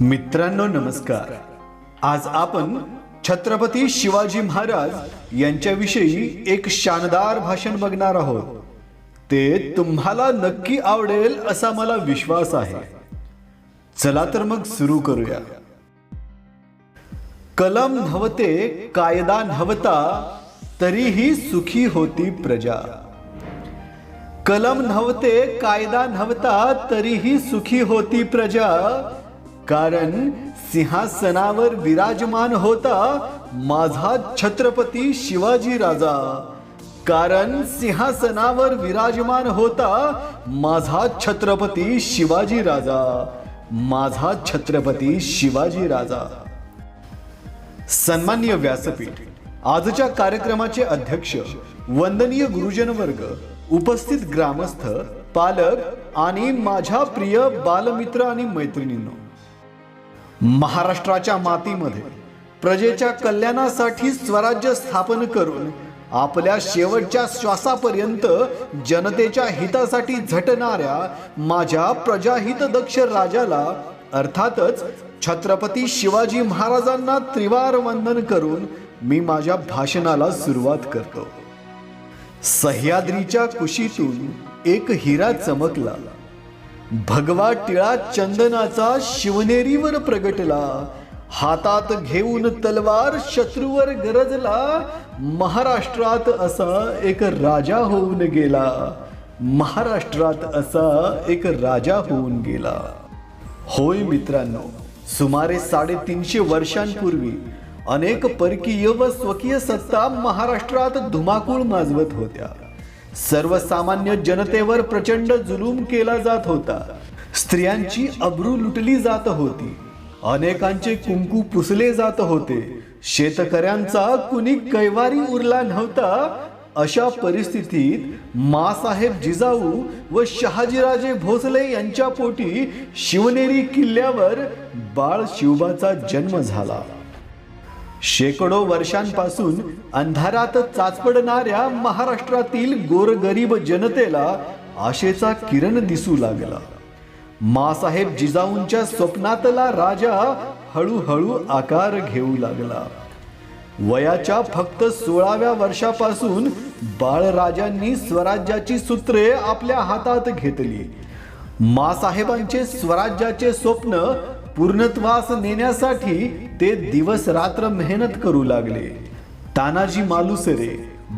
मित्रांनो नमस्कार. आज आपण छत्रपती शिवाजी महाराज यांच्याविषयी एक शानदार भाषण बघणार आहोत. ते तुम्हाला नक्की आवडेल असा मला विश्वास आहे. चला तर मग सुरू करूया. कलम नव्हते कायदा नव्हता तरीही सुखी होती प्रजा. कलम नव्हते कायदा नव्हता तरीही सुखी होती प्रजा. कारण सिंहासनावर विराजमान होता माझा छत्रपती शिवाजी राजा. कारण सिंहासनावर विराजमान होता माझा छत्रपती शिवाजी राजा. माझा छत्रपती शिवाजी राजा. सन्मान्य व्यासपीठ आजच्या कार्यक्रमाचे अध्यक्ष वंदनीय गुरुजन वर्ग उपस्थित ग्रामस्थ पालक आणि माझ्या प्रिय बालमित्र आणि मैत्रिणींनो. महाराष्ट्राच्या मातीमध्ये प्रजेच्या कल्याणासाठी स्वराज्य स्थापन करून आपल्या शेवटच्या श्वासापर्यंत जनतेच्या हितासाठी झटणाऱ्या माझ्या प्रजाहित दक्ष राजाला अर्थातच छत्रपती शिवाजी महाराजांना त्रिवार वंदन करून मी माझ्या भाषणाला सुरुवात करतो. सह्याद्रीच्या कुशीतून एक हिरा चमकला. भगवा टिळा चंदनाचा शिवनेरीवर प्रगटला. हातात घेऊन तलवार शत्रूवर गरजला. महाराष्ट्रात असा एक राजा होऊन गेला. महाराष्ट्रात असा एक राजा होऊन गेला. होय मित्रांनो सुमारे साडेतीनशे वर्षांपूर्वी अनेक परकीय व स्वकीय सत्ता महाराष्ट्रात धुमाकूळ माजवत होत्या. सर्वसामान्य जनतेवर प्रचंड जुलूम केला जात होता. स्त्रियांची अब्रू लुटली जात होती. अनेकांचे कुंकू पुसले जात होते. शेतकऱ्यांचा कुणी कैवारी उरला नव्हता. अशा परिस्थितीत मासाहेब जिजाऊ व शहाजीराजे भोसले यांच्या पोटी शिवनेरी किल्ल्यावर बाळ शिवबाचा जन्म झाला. शेकडो वर्षांपासून अंधारात चाचपडणाऱ्या महाराष्ट्रातील गोरगरीब जनतेला आशेचा किरण दिसू लागला. मासाहेब जिजाऊंच्या स्वप्नातला राजा हळूहळू आकार घेऊ लागला. वयाच्या फक्त सोळाव्या वर्षापासून बाळराजांनी स्वराज्याची सूत्रे आपल्या हातात घेतली. मासाहेबांचे स्वराज्याचे स्वप्न पूर्णत्वास नेण्यासाठी ते दिवस रात्र मेहनत करू लागले. तानाजी मालुसरे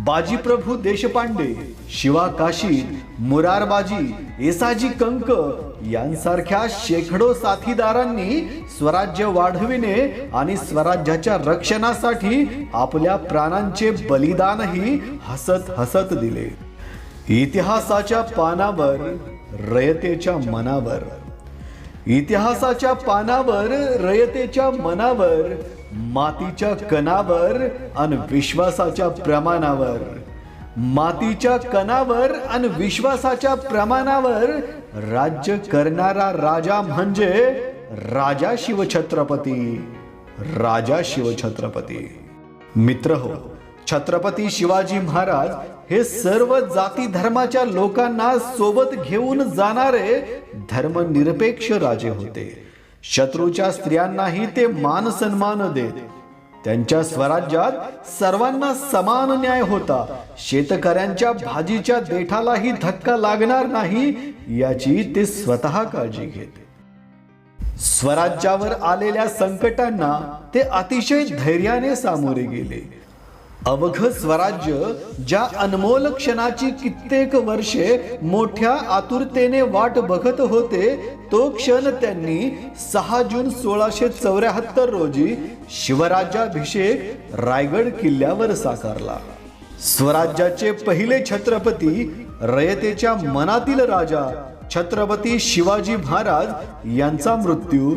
बाजीप्रभू देशपांडे शिवा काशी मुरारबाजी एसाजी कंक यांसारख्या शेकडो साथीदारांनी स्वराज्य वाढविणे आणि स्वराज्याच्या रक्षणासाठी आपल्या प्राणांचे बलिदानही हसत हसत दिले. इतिहासाच्या पानावर रयतेच्या मनावर. इतिहासाच्या पानावर रयतेच्या मनावर मातीच्या कणावर आणि विश्वासाच्या प्रमाणावर. मातीच्या कणावर आणि विश्वासाच्या प्रमाणावर राज्य करणारा राजा म्हणजे राजा शिवछत्रपती. राजा शिवछत्रपती. मित्र हो छत्रपती शिवाजी महाराज हे सर्व जाती धर्माच्या लोकांना सोबत घेऊन जाणारे धर्मनिरपेक्ष राजे होते. शत्रूच्या स्त्रियांनाही ते मान सन्मान देत त्यांच्या स्वराज्यात सर्वांना समान न्याय होता. शेतकऱ्यांच्या भाजीच्या देठालाही धक्का लागणार नाही याची ते स्वतः काळजी घेत. स्वराज्यावर आलेल्या संकटांना ते अतिशय धैर्याने सामोरे गेले. अवघ स्वराज्य ज्या अनमोल क्षणाची कित्येक वर्षे मोठ्या आतुरतेने वाट बघत होते तो क्षण त्यांनी सहा जून सोळाशे चौऱ्याहत्तर रोजी शिवराज्याभिषेक रायगड किल्ल्यावर साकारला. स्वराज्याचे पहिले छत्रपती रयतेच्या मनातील राजा छत्रपती शिवाजी महाराज यांचा मृत्यू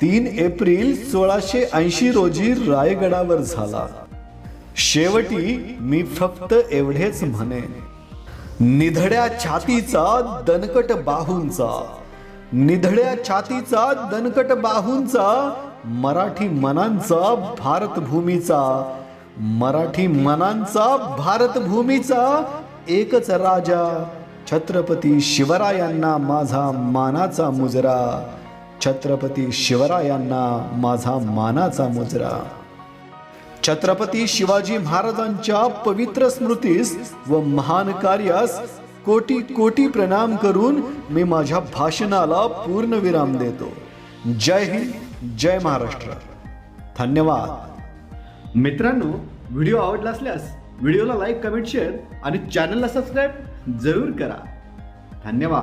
तीन एप्रिल सोळाशे ऐंशी रोजी रायगडावर झाला. शेवटी मी फक्त एवढेच म्हणेन निधड्या छातीचा दणकट बाहूंचा निधड्या छातीचा दणकट बाहूंचा मराठी मनांचा भारतभूमीचा मराठी मनांचा भारतभूमीचा एकच राजा छत्रपती शिवरायांना माझा मानाचा मुजरा छत्रपती शिवरायांना माझा मानाचा मुजरा. छत्रपती शिवाजी महाराजांच्या पवित्र स्मृतीस व महान कार्यास कोटी कोटी प्रणाम करून मी माझ्या भाषणाला पूर्ण विराम देतो. जय हिंद जय महाराष्ट्र. धन्यवाद. मित्रांनो व्हिडिओ आवडला असल्यास व्हिडिओला लाईक कमेंट शेअर आणि चॅनलला सबस्क्राईब जरूर करा. धन्यवाद.